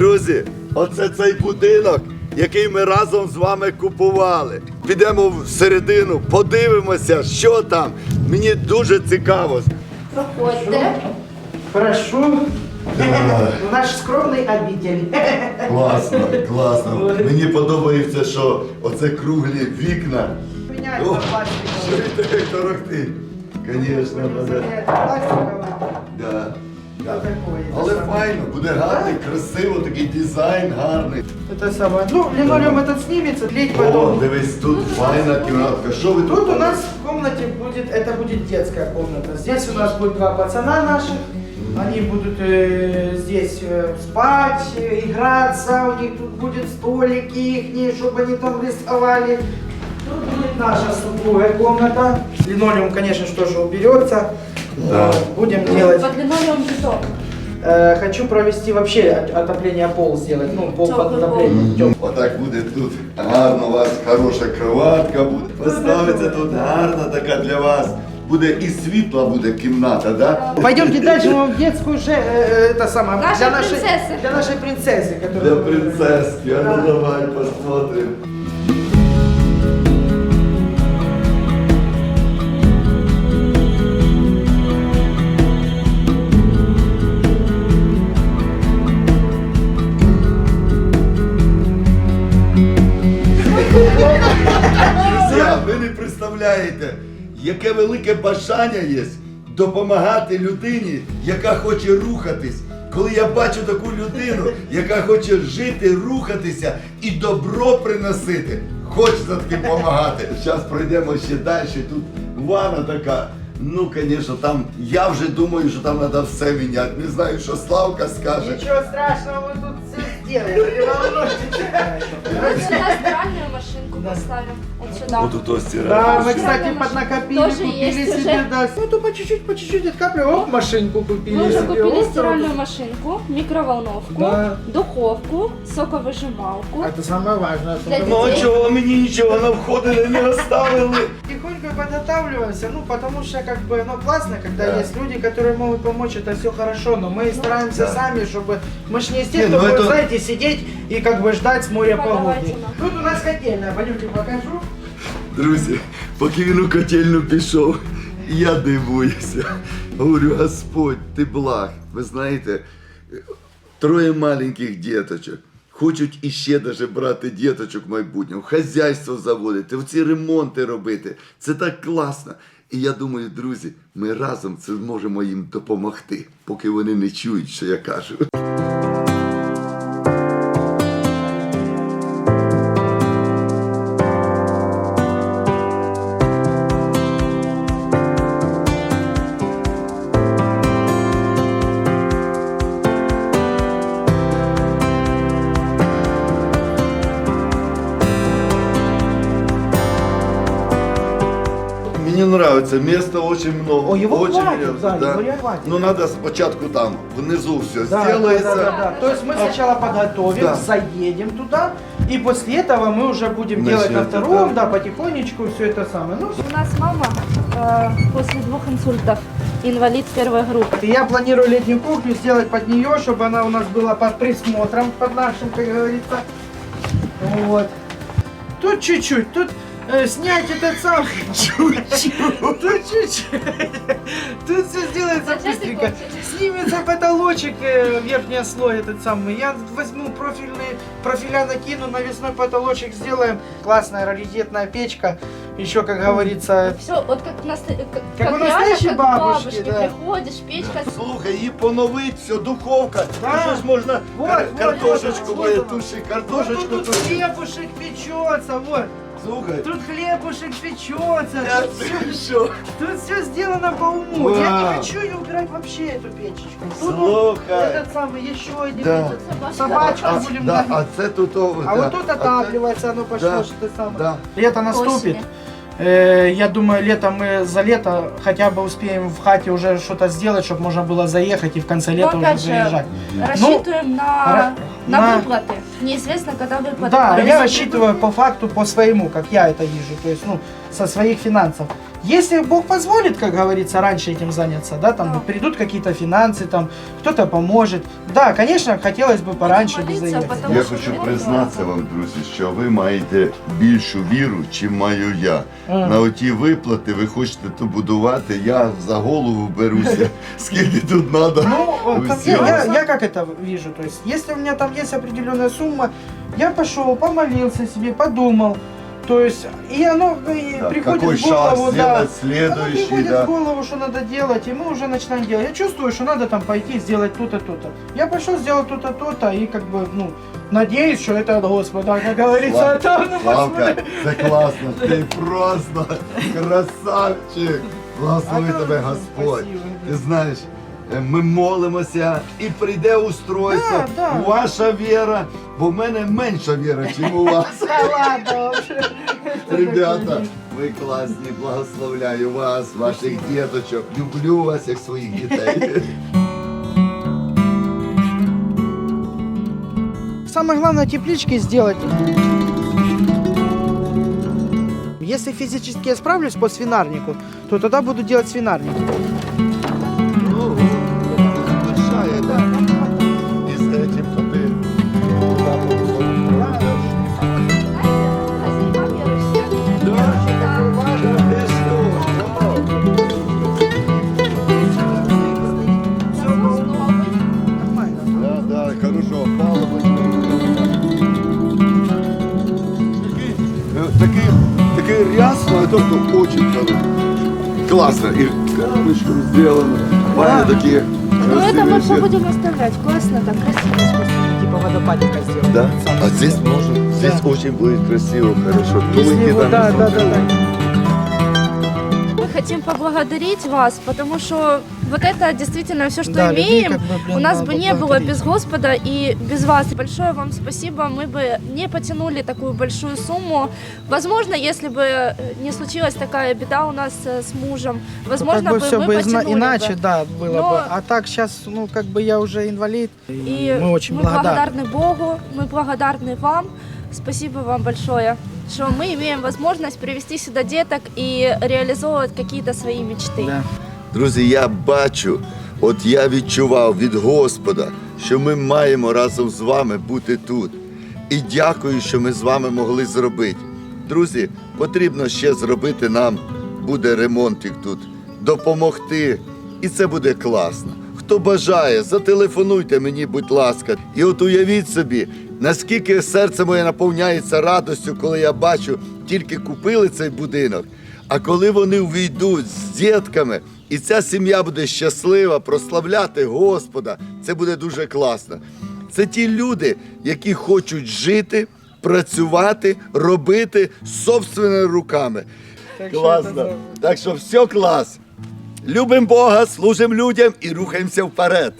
Друзі, оце цей будинок, який ми разом з вами купували. Підемо всередину, подивимося, що там. Мені дуже цікаво. Проходьте. Прошу. Наш скромний обитель. Класно, класно. Мені подобається, що оце круглі вікна. О, пластиковый. що ти торохти? Звісно, буде. Меняется. Да. Такое, Але файно, буде гарний, красиво, такий дизайн гарний. Это самое. Ну, линолеум этот снимется, клеить О, потом. дивись, тут файна кімнатка. Що ви тут? У нас в комнате будет, это будет детская комната. Здесь у нас будет два пацана наших. Они будут э, здесь э, спать, э, играться, у них тут будет столики их, чтобы они там рисовали. Тут будет наша супругая комната. Линолеум, конечно, же, тоже уберется. Да. Вот, Будем делать. Под линолеум бетон. Э, хочу провести вообще от- отопление пол сделать. Ну, пол под Теплый пол. отопление. Тёплый. Отак буде тут гарно, у вас хороша кроватка буде. Поставиться тут гарна така для вас. Буде і світла буде кімната, да? Пойдемте дальше мы в детскую же, э, это самое, Нашей для нашей, принцессы. для нашей принцессы, Для которая... принцески. А ну давай посмотрим. Представляєте, яке велике бажання є допомагати людині, яка хоче рухатись. Коли я бачу таку людину, яка хоче жити, рухатися і добро приносити, хочеться таки допомагати. Зараз пройдемо ще далі. Тут ванна така. Ну, звісно, там я вже думаю, що там треба все міняти. Не знаю, що Славка скаже. Ничего страшного, мы тут все сделаем. не волнуйтесь. Мы машинку поставим. Вот сюда. От ото стирати. Да, мы, кстати, поднакопили, Тоже купили есть себе, уже. да. Ну, то по чуть-чуть, по чуть-чуть откапливаем. Оп, машинку купили Мы уже себе. купили Оп, стиральную машинку, микроволновку, Да. духовку, соковыжималку. Это самое важное. Для Ну а чого мені нічого на входили не оставили? Тихонько подготавливаемся, ну, потому что, как бы, ну, классно, когда Да. есть люди, которые могут помочь, это все хорошо, но мы стараемся Да. сами, чтобы... Мы ж не из тех, Не, кто ну будет, это- знаете, сидеть и как бы ждать с моря Подавайте погоды. нам. Тут у нас котельная, пойдемте покажу. Друзі, поки він у котельну пішов, я дивуюся. Говорю, Господь, ти благ. Ви знаєте, троє маленьких діточок. Хочуть іще даже брати діточок майбутнього, хазяйство заводити, оці ремонти робити. Це так класно. І я думаю, друзі, ми разом це зможемо їм допомогти, поки вони не чують, що я кажу. Мне нравится, места очень много. О, его очень хватит, много, да, его реально хватит. Ну надо спочатку там, внизу все Да, сделается. да, да, да, да. То есть мы сначала подготовим, Да. заедем туда, и после этого мы уже будем делать на Начнёте, втором, да. да, потихонечку все это самое. Ну, У нас мама э, после двух инсультов инвалид первой группы. И Я планирую летнюю кухню сделать под нее, чтобы она у нас была под присмотром, под нашим, как говорится. Вот. Тут чуть-чуть, тут э, снять этот сам. Чуть-чуть. Тут чуть-чуть. Тут все сделается Зачем ты быстренько. хочешь? Снимется потолочек, э, верхний слой этот самый. Я возьму профильные, профиля накину, навесной потолочек сделаем. Классная раритетная печка. Еще, как говорится, Все, вот как, наста- как, Как у реально, настоящей как бабушки, бабушки. да. Приходишь, печка Слухай, її поновить, все, духовка. Да. Ну, що ж можна Вот, кар- вот, картошечку вот, моє вот. туши, Вот картошечку тут, тут туши. хлебушек печется, вот. Слухай, Тут хлебушек печется. я Тут все, тут все сделано по уму. Я Вау. не хочу ее убирать вообще, эту печечку. Тут Слухай. этот самый, еще один. Да. этот. собачка. Собачка А, будем да, давить. а це тут о, А да. вот тут отапливается, оно пошло, Да, что самое. Да. Лето наступит. Осени. Э, Я думаю, лето мы за лето хотя бы успеем в хате уже что-то сделать, чтобы можно было заехать и в конце лета Но уже опять же, заезжать. Рассчитываем на, ра- на, на- выплаты. Неизвестно, когда выплаты. Да, я рассчитываю по факту, по своему, как я это вижу, то есть, ну, со своих финансов. Если Бог позволит, как говорится, раньше этим заняться, да, там Да. придут какие-то финансы, там кто-то поможет. Да, конечно, хотелось бы пораньше бы молиться, заехать. потому Я що хочу вірю признатися вам, друзі, що ви маєте більшу віру, чим маю я. Мгм. На оті виплати ви хочете то будувати, я за голову беруся, скільки тут треба. Ну, вот там я, усього. я- я как это вижу, то есть, если у меня там есть определенная сумма, я пошел, помолился себе, подумал, то есть, и оно и Так, приходит какой в шаг голову, да, сделать оно следующий, приходит да. в голову, что надо делать, и мы уже начинаем делать. Я чувствую, что надо там пойти сделать то-то, то-то. Я пошел, сделал то-то, то-то, и как бы, ну, надеюсь, что это от Господа, как говорится, Слав- это, ну, Славка, це класно, ти просто красавчик. Благослови А, тебе Господь. спасибо. Ти знаєш, е, ми молимося і прийде устройство. Да, да. Ваша віра, бо в мене менша віра, ніж у вас. Да ладно вообще. Ребята, ви класні, благословляю вас, ваших діточок. Люблю вас як своїх дітей. Самое главное теплички сделать. Если физически я справлюсь по свинарнику, то тогда буду делать свинарник. Хорошо, палубочка. Такий, рясно, это что, очень хорошо. Классно, и коробочку сделано. Ваня такие Ну это мы все будем оставлять. Классно, так красиво. Искусственный, типа водопадика сделать. Да? А здесь можно, здесь очень будет красиво, хорошо. Его- там да, да, да. Мы хотим поблагодарить вас, потому что вот это действительно все, что Да, людей имеем, как бы, блин, у нас бы не было поблагодарить. без Господа и без вас. Большое вам спасибо. Мы бы не потянули такую большую сумму. Возможно, если бы э, не случилась такая беда у нас э, с мужем, Ну, возможно как бы бы все мы бы потянули иначе, бы. да, было Но- бы. А так сейчас, ну, как бы я уже инвалид. И мы очень мы благодарны. благодарны Богу, мы благодарны вам. Спасибо вам большое, что мы имеем возможность привести сюда деток и реализовывать какие-то свои мечты. Да. Друзі, я бачу, от я відчував від Господа, що ми маємо разом з вами бути тут. І дякую, що ми з вами могли зробити. Друзі, потрібно ще зробити нам буде ремонтик тут, допомогти. І це буде класно. Хто бажає, зателефонуйте мені, будь ласка. І от уявіть собі, наскільки серце моє наповняється радостю, коли я бачу, тільки купили цей будинок. А коли вони увійдуть з дітками, і ця сім'я буде щаслива, прославляти Господа, це буде дуже класно. Це ті люди, які хочуть жити, працювати, робити собственними руками. Так Класно. Так що все клас. Любимо Бога, служимо людям і рухаємося вперед.